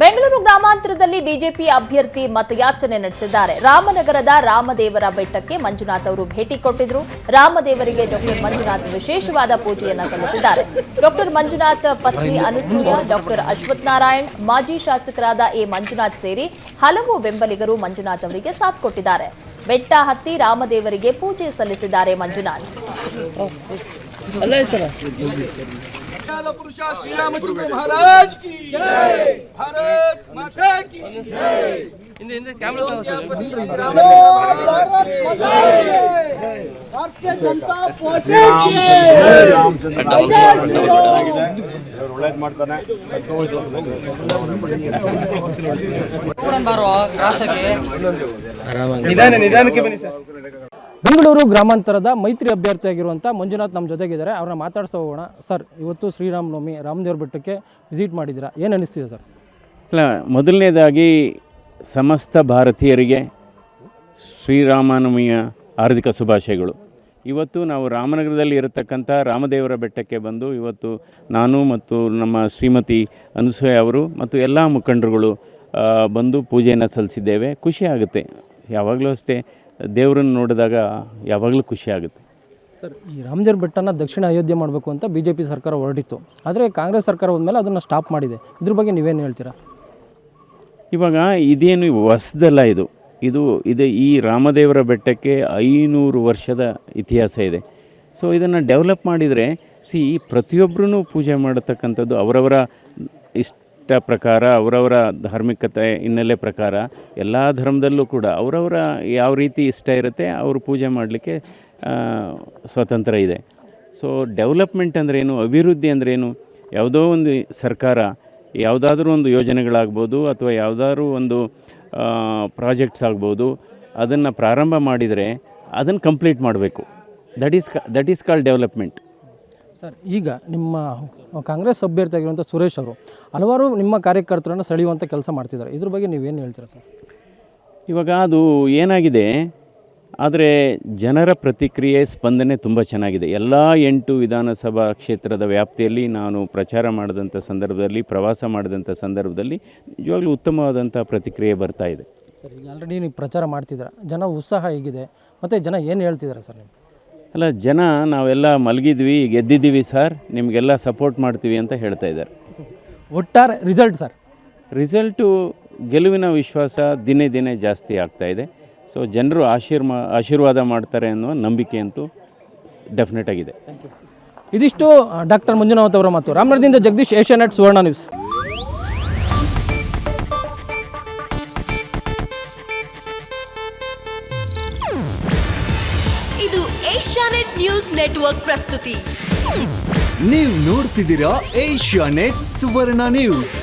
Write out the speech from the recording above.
Bengaluru ಗ್ರಾಮಾಂತರದಲ್ಲಿ BJP ಅಭ್ಯರ್ಥಿ ಮತಯಾಚನೆ ನಡೆಸಿದ್ದಾರೆ. ರಾಮನಗರದ ರಾಮದೇವರ ಬೆಟ್ಟಕ್ಕೆ ಮಂಜುನಾಥ್ ಅವರು ಭೇಟಿ ಕೊಟ್ಟಿದ್ರು. ರಾಮದೇವರಿಗೆ ಡಾಕ್ಟರ್ ಮಂಜುನಾಥ್ ವಿಶೇಷವಾದ ಪೂಜೆಯನ್ನು ಸಲ್ಲಿಸಿದ್ದಾರೆ. ಡಾಕ್ಟರ್ ಮಂಜುನಾಥ್ ಪತ್ನಿ ಅನುಸೂಯ, ಡಾಕ್ಟರ್ ಅಶ್ವಥ್ ನಾರಾಯಣ್, ಮಾಜಿ ಶಾಸಕರಾದ ಎ ಮಂಜುನಾಥ್ ಸೇರಿ ಹಲವು ಬೆಂಬಲಿಗರು ಮಂಜುನಾಥ್ ಅವರಿಗೆ ಸಾಥ್ ಕೊಟ್ಟಿದ್ದಾರೆ. ಬೆಟ್ಟ ಹತ್ತಿ ರಾಮದೇವರಿಗೆ ಪೂಜೆ ಸಲ್ಲಿಸಿದ್ದಾರೆ ಮಂಜುನಾಥ್ ಕಾಲ ಪುರುಷ ಶ್ರೀರಾಮಚಂದ್ರ ಮಹಾರಾಜ್ ಕಿ ಭಾರತ್ ಮಾತಾ ಕಿ ಒಳ್ಳೇದು ಮಾಡ್ತಾನೆ ನಿಧಾನ ನಿಧಾನಕ್ಕೆ ಬನ್ನಿ ಸರ್. ಬೆಂಗಳೂರು ಗ್ರಾಮಾಂತರದ ಮೈತ್ರಿ ಅಭ್ಯರ್ಥಿಯಾಗಿರುವಂಥ ಮಂಜುನಾಥ್ ನಮ್ಮ ಜೊತೆಗಿದ್ದಾರೆ. ಅವ್ರನ್ನ ಮಾತಾಡ್ಸ ಹೋಗೋಣ. ಸರ್ ಇವತ್ತು ಶ್ರೀರಾಮನವಮಿ ರಾಮದೇವ್ರ ಬೆಟ್ಟಕ್ಕೆ ವಿಸಿಟ್ ಮಾಡಿದ್ದೀರಾ? ಏನು ಅನಿಸ್ತಿದೆ ಸರ್? ಇಲ್ಲ ಮೊದಲನೇದಾಗಿ ಸಮಸ್ತ ಭಾರತೀಯರಿಗೆ ಶ್ರೀರಾಮನವಮಿಯ ಹಾರ್ದಿಕ ಶುಭಾಶಯಗಳು. ಇವತ್ತು ನಾವು ರಾಮನಗರದಲ್ಲಿ ಇರತಕ್ಕಂಥ ರಾಮದೇವರ ಬೆಟ್ಟಕ್ಕೆ ಬಂದು ಇವತ್ತು ನಾನು ಮತ್ತು ನಮ್ಮ ಶ್ರೀಮತಿ ಅನಸೂಯ ಅವರು ಮತ್ತು ಎಲ್ಲ ಮುಖಂಡರುಗಳು ಬಂದು ಪೂಜೆಯನ್ನು ಸಲ್ಲಿಸಿದ್ದೇವೆ. ಖುಷಿ ಆಗುತ್ತೆ. ಯಾವಾಗಲೂ ಅಷ್ಟೇ ದೇವರನ್ನು ನೋಡಿದಾಗ ಯಾವಾಗಲೂ ಖುಷಿ ಆಗುತ್ತೆ. ಸರ್, ಈ ರಾಮದೇವ್ರ ಬೆಟ್ಟನ ದಕ್ಷಿಣ ಅಯೋಧ್ಯೆ ಮಾಡಬೇಕು ಅಂತ ಬಿ ಜೆ ಪಿ ಸರ್ಕಾರ ಹೊರಟಿತ್ತು ಆದರೆ ಕಾಂಗ್ರೆಸ್ ಸರ್ಕಾರ ಹೋದ್ಮೇಲೆ ಅದನ್ನು ಸ್ಟಾಪ್ ಮಾಡಿದೆ. ಇದ್ರ ಬಗ್ಗೆ ನೀವೇನು ಹೇಳ್ತೀರಾ? ಇವಾಗ ಇದೇನು ಹೊಸದಲ್ಲ ಇದು. ಇದು ಇದು ಈ ರಾಮದೇವರ ಬೆಟ್ಟಕ್ಕೆ ಐನೂರು ವರ್ಷದ ಇತಿಹಾಸ ಇದೆ. ಸೊ ಇದನ್ನು ಡೆವಲಪ್ ಮಾಡಿದರೆ ಸಿ ಪ್ರತಿಯೊಬ್ಬರೂ ಪೂಜೆ ಮಾಡತಕ್ಕಂಥದ್ದು ಅವರವರ ಇಷ್ಟ ಪ್ರಕಾರ, ಅವರವರ ಧಾರ್ಮಿಕತೆ ಹಿನ್ನೆಲೆ ಪ್ರಕಾರ, ಎಲ್ಲ ಧರ್ಮದಲ್ಲೂ ಕೂಡ ಅವರವರ ಯಾವ ರೀತಿ ಇಷ್ಟ ಇರುತ್ತೆ, ಅವರು ಪೂಜೆ ಮಾಡಲಿಕ್ಕೆ ಸ್ವತಂತ್ರ ಇದೆ. ಸೊ ಡೆವಲಪ್ಮೆಂಟ್ ಅಂದ್ರೇನು, ಅಭಿವೃದ್ಧಿ ಅಂದ್ರೇನು, ಯಾವುದೋ ಒಂದು ಸರ್ಕಾರ ಯಾವುದಾದ್ರೂ ಒಂದು ಯೋಜನೆಗಳಾಗ್ಬೋದು ಅಥವಾ ಯಾವುದಾದ್ರೂ ಒಂದು ಪ್ರಾಜೆಕ್ಟ್ಸ್ ಆಗ್ಬೋದು ಅದನ್ನು ಪ್ರಾರಂಭ ಮಾಡಿದರೆ ಅದನ್ನು ಕಂಪ್ಲೀಟ್ ಮಾಡಬೇಕು. That is that is call development sir ಈಗ ನಿಮ್ಮ ಕಾಂಗ್ರೆಸ್ ಅಭ್ಯರ್ಥಿಯಾಗಿರುವಂಥ ಸುರೇಶ್ ಅವರು ಹಲವಾರು ನಿಮ್ಮ ಕಾರ್ಯಕರ್ತರನ್ನು ಸೆಳೆಯುವಂಥ ಕೆಲಸ ಮಾಡ್ತಿದ್ದಾರೆ. ಇದ್ರ ಬಗ್ಗೆ ನೀವೇನು ಹೇಳ್ತೀರಾ ಸರ್? ಇವಾಗ ಅದು ಏನಾಗಿದೆ ಆದರೆ ಜನರ ಪ್ರತಿಕ್ರಿಯೆ ಸ್ಪಂದನೆ ತುಂಬ ಚೆನ್ನಾಗಿದೆ. ಎಲ್ಲ ಎಂಟು ವಿಧಾನಸಭಾ ಕ್ಷೇತ್ರದ ವ್ಯಾಪ್ತಿಯಲ್ಲಿ ನಾನು ಪ್ರಚಾರ ಮಾಡಿದಂಥ ಸಂದರ್ಭದಲ್ಲಿ ಪ್ರವಾಸ ಮಾಡಿದಂಥ ಸಂದರ್ಭದಲ್ಲಿ ನಿಜವಾಗ್ಲೂ ಉತ್ತಮವಾದಂಥ ಪ್ರತಿಕ್ರಿಯೆ ಬರ್ತಾ ಇದೆ. ಸರ್ ಈಗ ಆಲ್ರೆಡಿ ನೀವು ಪ್ರಚಾರ ಮಾಡ್ತಿದ್ದೀರ? ಜನ ಉತ್ಸಾಹ ಹೇಗಿದೆ? ಮತ್ತು ಜನ ಏನು ಹೇಳ್ತಿದ್ದಾರೆ ಸರ್ ನೀವು? ಅಲ್ಲ ಜನ ನಾವೆಲ್ಲ ಮಲಗಿದ್ವಿ ಗೆದ್ದಿದ್ದೀವಿ ಸರ್. ನಿಮಗೆಲ್ಲ ಸಪೋರ್ಟ್ ಮಾಡ್ತೀವಿ ಅಂತ ಹೇಳ್ತಾ ಇದ್ದಾರೆ. ಒಟ್ಟಾರೆ ರಿಸಲ್ಟ್ ಸರ್. ರಿಸಲ್ಟು ಗೆಲುವಿನ ವಿಶ್ವಾಸ ದಿನೇ ದಿನೇ ಜಾಸ್ತಿ ಆಗ್ತಾ ಇದೆ. ಸೊ ಜನರು ಆಶೀರ್ಮ ಆಶೀರ್ವಾದ ಮಾಡ್ತಾರೆ ಅನ್ನುವ ನಂಬಿಕೆ ಅಂತೂ ಡೆಫಿನೆಟ್ ಆಗಿದೆ. ಇದಿಷ್ಟು ಡಾಕ್ಟರ್ ಮಂಜುನಾಥ್ ಅವರ ಮತ್ತು ರಾಮನಗರದಿಂದ ಜಗದೀಶ್ ಏಷ್ಯಾನೆಟ್ ಸುವರ್ಣ ನ್ಯೂಸ್. ಇದು ಏಷ್ಯಾನೆಟ್ ನ್ಯೂಸ್ ನೆಟ್ವರ್ಕ್ ಪ್ರಸ್ತುತಿ. ನೀವು ನೋಡ್ತಿದ್ದೀರಾ ಏಷ್ಯಾ ನೆಟ್ ಸುವರ್ಣ ನ್ಯೂಸ್.